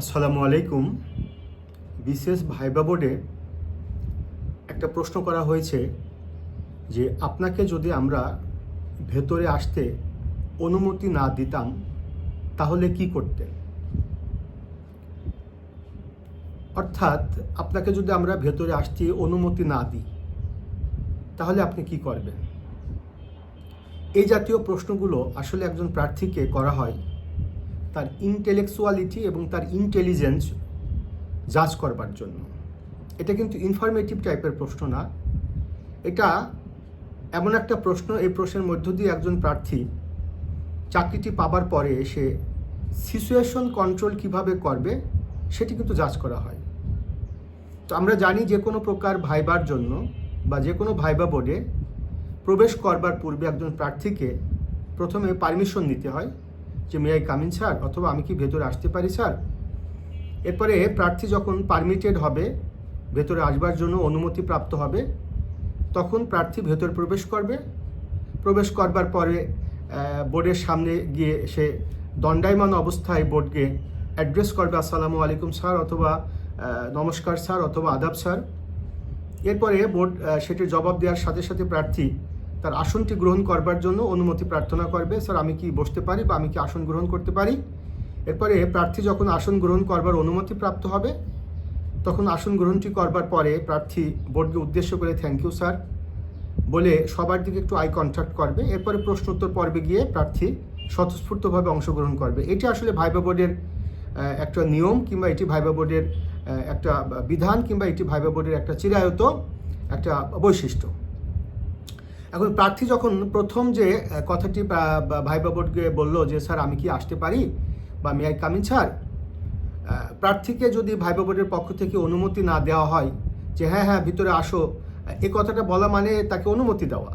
আসসালামু আলাইকুম। বিশেষ ভাইবা বোর্ডে একটা প্রশ্ন করা হয়েছে যে আপনাকে যদি আমরা ভেতরে আসতে অনুমতি না দিতাম, তাহলে কি করতেন? অর্থাৎ আপনাকে যদি আমরা ভেতরে আসতে অনুমতি না দিই, তাহলে আপনি কি করবেন? এই জাতীয় প্রশ্নগুলো আসলে একজন প্রার্থীকে করা হয়। তার ইন্টেলেকচুয়ালিটি এবং তার ইন্টেলিজেন্স জাজ করবার জন্য। এটা কিন্তু ইনফরমেটিভ টাইপের প্রশ্ন না। এটা এমন একটা প্রশ্ন, এই প্রশ্নের মধ্য দিয়ে একজন প্রার্থী চাকরিটি পাবার পরে সে সিচুয়েশন কন্ট্রোল কীভাবে করবে, সেটি কিন্তু জাজ করা হয়। তো আমরা জানি যে কোনো প্রকার ভাইবার জন্য বা যে কোনো ভাইবা বোর্ডে প্রবেশ করবার পূর্বে একজন প্রার্থীকে প্রথমে পারমিশন নিতে হয়। যে মে আই কামিন স্যার অথবা আমি কি ভেতরে আসতে পারি স্যার এরপরে প্রার্থী যখন পারমিটেড হবে, ভেতরে আসবার জন্য অনুমতি প্রাপ্ত হবে, তখন প্রার্থী ভেতর প্রবেশ করবে। প্রবেশ করবার পরে বোর্ডের সামনে গিয়ে সে দণ্ডায়মান অবস্থায় বোর্ডকে অ্যাড্রেস করবে, আসসালামু আলাইকুম স্যার অথবা নমস্কার স্যার অথবা, আদাব স্যার এরপরে বোর্ড সেটির জবাব দেওয়ার সাথে সাথে প্রার্থী তার আসনটি গ্রহণ করবার জন্য অনুমতি প্রার্থনা করবে। স্যার, আমি কি বসতে পারি বা আমি কি আসন গ্রহণ করতে পারি? এরপরে প্রার্থী যখন আসন গ্রহণ করবার অনুমতি প্রাপ্ত হবে, তখন আসন গ্রহণটি করবার পরে প্রার্থী বোর্ডকে উদ্দেশ্য করে থ্যাংক ইউ স্যার বলে সবার দিকে একটু আই কন্ট্যাক্ট করবে। এরপরে প্রশ্ন উত্তর পর্বে গিয়ে প্রার্থী স্বতঃস্ফূর্তভাবে অংশগ্রহণ করবে। এটি আসলে ভাইবা বোর্ডের একটা নিয়ম কিংবা এটি ভাইবা বোর্ডের একটা বিধান কিংবা এটি ভাইবা বোর্ডের একটা চিরায়ত, একটা বৈশিষ্ট্য। এখন প্রার্থী যখন প্রথম যে কথাটি ভাইবা বোর্ডকে বলল যে, স্যার, আমি কি আসতে পারি? বা মে আই কামিন স্যার? প্রার্থীকে যদি ভাইবা বোর্ডের পক্ষ থেকে অনুমতি না দেওয়া হয়, যে হ্যাঁ হ্যাঁ ভিতরে আসো। এই কথাটা বলা মানে তাকে অনুমতি দেওয়া।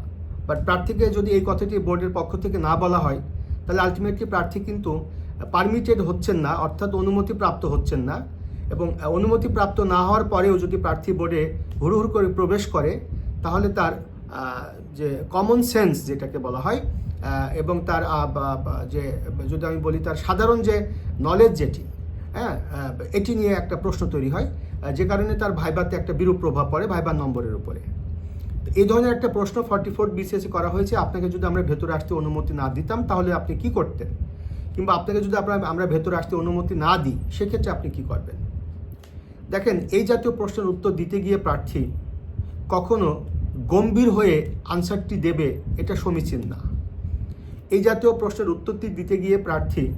বাট প্রার্থীকে যদি এই কথাটি বোর্ডের পক্ষ থেকে না বলা হয়, তাহলে আলটিমেটলি প্রার্থী কিন্তু পারমিটেড হচ্ছেন না, অর্থাৎ অনুমতি প্রাপ্ত হচ্ছেন না। এবং অনুমতি প্রাপ্ত না হওয়ার পরেও যদি প্রার্থী বোর্ডে হুড়ুহুড় করে প্রবেশ করে, তাহলে তার যে কমন সেন্স যেটাকে বলা হয় এবং তার যে, যদি আমি বলি তার সাধারণ যে নলেজ যেটি হ্যাঁ এটি নিয়ে একটা প্রশ্ন তৈরি হয় যে কারণে তার ভাইবাতে একটা বিরূপ প্রভাব পড়ে ভাইবার নম্বরের উপরে। এই ধরনের একটা প্রশ্ন ফর্টি ফোর বিসিএসে করা হয়েছে, আপনাকে যদি আমরা ভেতরে আসতে অনুমতি না দিতাম, তাহলে আপনি কি করতেন? কিংবা আপনাকে যদি আপনার আমরা ভেতরে আসতে অনুমতি না দিই, সেক্ষেত্রে আপনি কি করবেন? দেখেন, এই জাতীয় প্রশ্নের উত্তর দিতে গিয়ে প্রার্থী কখনো গম্ভীর হয়ে আনসারটি দেবে, এটা সমীচীন না। এই জাতীয় প্রশ্নের উত্তরটি দিতে গিয়ে প্রার্থী,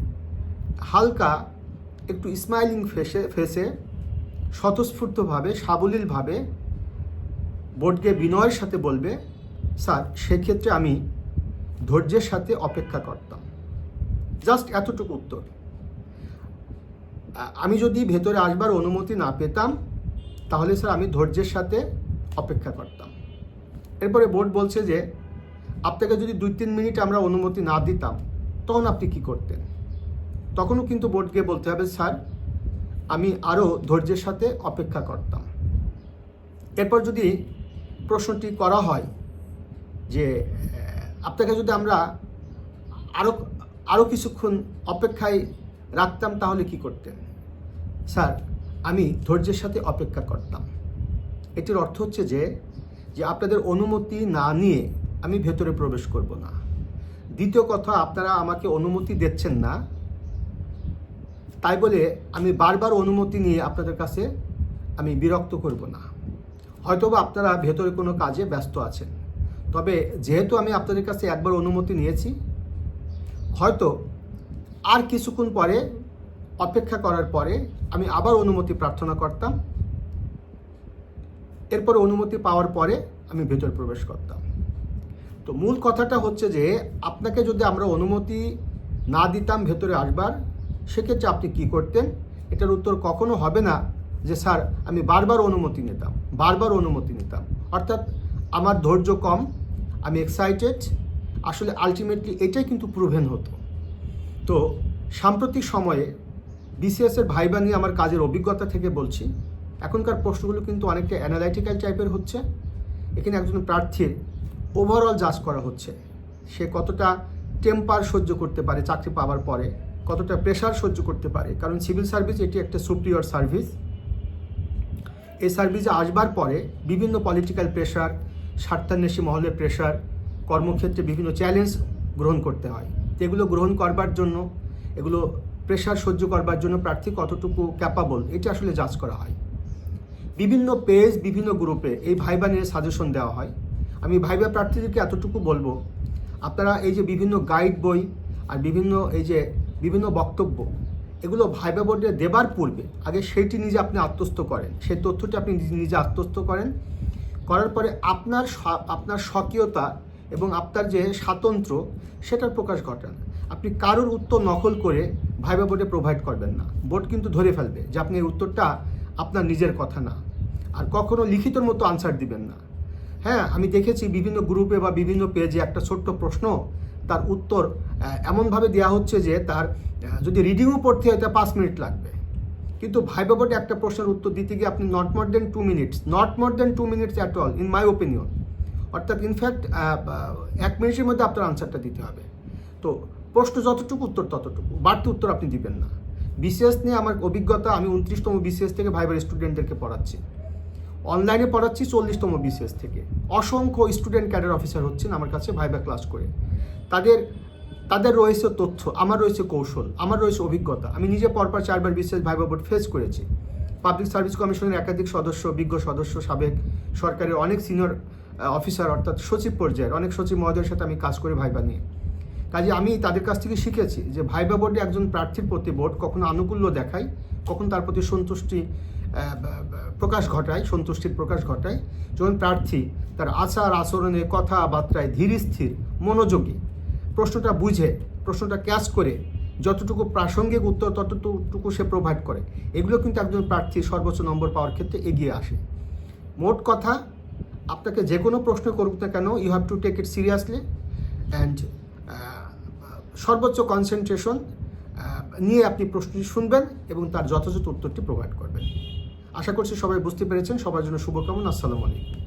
হালকা একটু স্মাইলিং ফেসে ফেসে স্বতঃস্ফূর্তভাবে, সাবলীলভাবে বোর্ডকে বিনয়ের সাথে বলবে, স্যার, সেক্ষেত্রে আমি ধৈর্যের সাথে অপেক্ষা করতাম। জাস্ট এতটুকু উত্তর। আমি যদি ভেতরে আসবার অনুমতি না পেতাম, তাহলে স্যার আমি ধৈর্যের সাথে অপেক্ষা করতাম। এরপরে বোর্ড বলছে যে, আপনাকে যদি দুই তিন মিনিট আমরা অনুমতি না দিতাম, তখন আপনি কি করতেন? তখনও কিন্তু বোর্ডকে বলতে হবে, স্যার, আমি আরও ধৈর্যের সাথে অপেক্ষা করতাম। এরপর যদি প্রশ্নটি করা হয় যে আপনাকে যদি আমরা আরও আরও কিছুক্ষণ অপেক্ষায় রাখতাম, তাহলে কি করতেন? স্যার, আমি ধৈর্যের সাথে অপেক্ষা করতাম। এটির অর্থ হচ্ছে যে যে আপনাদের অনুমতি না নিয়ে আমি ভেতরে প্রবেশ করব না। দ্বিতীয় কথা, আপনারা আমাকে অনুমতি দিচ্ছেন না। তাই বলে আমি বারবার অনুমতি নিয়ে আপনাদের কাছে আমি বিরক্ত করব না। হয়তোবা আপনারা ভেতরে কোনো কাজে ব্যস্ত আছেন। তবে যেহেতু আমি আপনাদের কাছে একবার অনুমতি নিয়েছি, হয়তো আর কিছুক্ষণ পরে, অপেক্ষা করার পরে আমি আবার অনুমতি প্রার্থনা করতাম। এরপর অনুমতি পাওয়ার পরে আমি ভেতর প্রবেশ করতাম। তো মূল কথাটা হচ্ছে যে, আপনাকে যদি আমরা অনুমতি না দিতাম ভেতরে আসবার, সেক্ষেত্রে আপনি কি করতেন? এটার উত্তর কখনো হবে না যে, স্যার, আমি বারবার অনুমতি নিতাম, বারবার অনুমতি নিতাম। অর্থাৎ আমার ধৈর্য কম, আমি এক্সাইটেড আসলে আলটিমেটলি এটাই কিন্তু প্রুভেন হতো। তো সাম্প্রতিক সময়ে বিসিএস এর ভাইবা নিয়ে আমার কাজের অভিজ্ঞতা থেকে বলছি। এখনকার প্রশ্নগুলো কিন্তু অনেকটা অ্যানালাইটিক্যাল টাইপের হচ্ছে। এখানে একজন প্রার্থীর ওভারঅল জাজ করা হচ্ছে। সে কতটা টেম্পার সহ্য করতে পারে চাকরি পাওয়ার পরে, কতটা প্রেশার সহ্য করতে পারে। কারণ সিভিল সার্ভিস এটি একটা সুপ্রিয়র সার্ভিস এই সার্ভিসে আসবার পরে বিভিন্ন পলিটিক্যাল প্রেশার স্বার্থান্বেষী মহলের প্রেশার কর্মক্ষেত্রে বিভিন্ন চ্যালেঞ্জ গ্রহণ করতে হয়। এগুলো গ্রহণ করবার জন্য, এগুলো প্রেশার সহ্য করবার জন্য প্রার্থী কতটুকু ক্যাপাবল এটা আসলে যাচ করা হয়। বিভিন্ন পেজ বিভিন্ন গ্রুপে এই ভাইবা নিয়ে সাজেশন দেওয়া হয়। আমি ভাইবা প্রার্থীদেরকে এতটুকু বলব, আপনারা এই যে বিভিন্ন গাইড বই আর বিভিন্ন এই যে বিভিন্ন বক্তব্য, এগুলো ভাইবা বোর্ডে দেবার পূর্বে আগে সেইটি নিজে আপনি আত্মস্থ করেন। সেই তথ্যটি আপনি নিজে- আত্মস্থ করেন। করার পরে আপনার আপনার স্বকীয়তা এবং আপনার যে স্বাতন্ত্র সেটার প্রকাশ ঘটান। আপনি কারোর উত্তর নকল করে ভাইবা বোর্ডে প্রোভাইড করবেন না। বোর্ড কিন্তু ধরে ফেলবে যে আপনি এই উত্তরটা আপনার নিজের কথা না। আর কখনো লিখিতর মতো আনসার দিবেন না। হ্যাঁ আমি দেখেছি বিভিন্ন গ্রুপে বা বিভিন্ন পেজে একটা ছোট্ট প্রশ্ন, তার উত্তর এমনভাবে দেওয়া হচ্ছে যে তার যদি রিডিংও পড়তে হয় তা পাঁচ মিনিট লাগবে। কিন্তু ভাইবা বোর্ডে একটা প্রশ্নের উত্তর দিতে গিয়ে আপনি not more than two minutes not more than two minutes at all in my opinion অর্থাৎ ইনফ্যাক্ট এক মিনিটের মধ্যে আপনার আনসারটা দিতে হবে। তো প্রশ্ন যতটুকু, উত্তর ততটুকু। বাড়তি উত্তর আপনি দিবেন না। বিসিএস নিয়ে আমার অভিজ্ঞতা, আমি উনত্রিশতম বিসিএস থেকে ভাইবার স্টুডেন্টদেরকে পড়াচ্ছি। অনলাইনে পড়াচ্ছি চল্লিশতম বিসিএস থেকে। অসংখ্য স্টুডেন্ট ক্যাডার অফিসার হচ্ছেন আমার কাছে ভাইবা ক্লাস করে। তাদের তাদের রয়েছে তথ্য, আমার রয়েছে কৌশল, আমার রয়েছে অভিজ্ঞতা। আমি নিজে পরপর চারবার বিসিএস ভাইবা বোর্ড ফেস করেছি। পাবলিক সার্ভিস কমিশনের একাধিক সদস্য, বিজ্ঞ সদস্য, সাবেক সরকারের অনেক সিনিয়র অফিসার অর্থাৎ সচিব পর্যায়ের, অনেক সচিব মহোদয়ের সাথে আমি কাজ করে ভাইবা নিয়ে। কাজে আমি তাদের কাছ থেকে শিখেছি যে ভাইবা বোর্ডে একজন প্রার্থীর প্রতি বোর্ড কখনো আনুকূল্য দেখায়, কখন তার প্রতি সন্তুষ্টি প্রকাশ ঘটায়, সন্তুষ্টির প্রকাশ ঘটায়। যখন প্রার্থী তার আচার আচরণে, কথাবার্তায় ধীর স্থির, মনোযোগী, প্রশ্নটা বুঝে, প্রশ্নটা ক্যাচ করে, যতটুকু প্রাসঙ্গিক উত্তর ততটুকু সে প্রোভাইড করে। এগুলো কিন্তু একজন প্রার্থী সর্বোচ্চ নম্বর পাওয়ার ক্ষেত্রে এগিয়ে আসে। মোট কথা, আপনাকে যে কোনো প্রশ্ন করুক না কেন you have to take it seriously and সর্বোচ্চ কনসেন্ট্রেশন নিয়ে আপনি প্রশ্নটি শুনবেন এবং তার যথাযথ উত্তরটি প্রোভাইড করবেন। আশা করছি সবাই বুঝতে পেরেছেন। সবার জন্য শুভকামনা। আসসালামু আলাইকুম।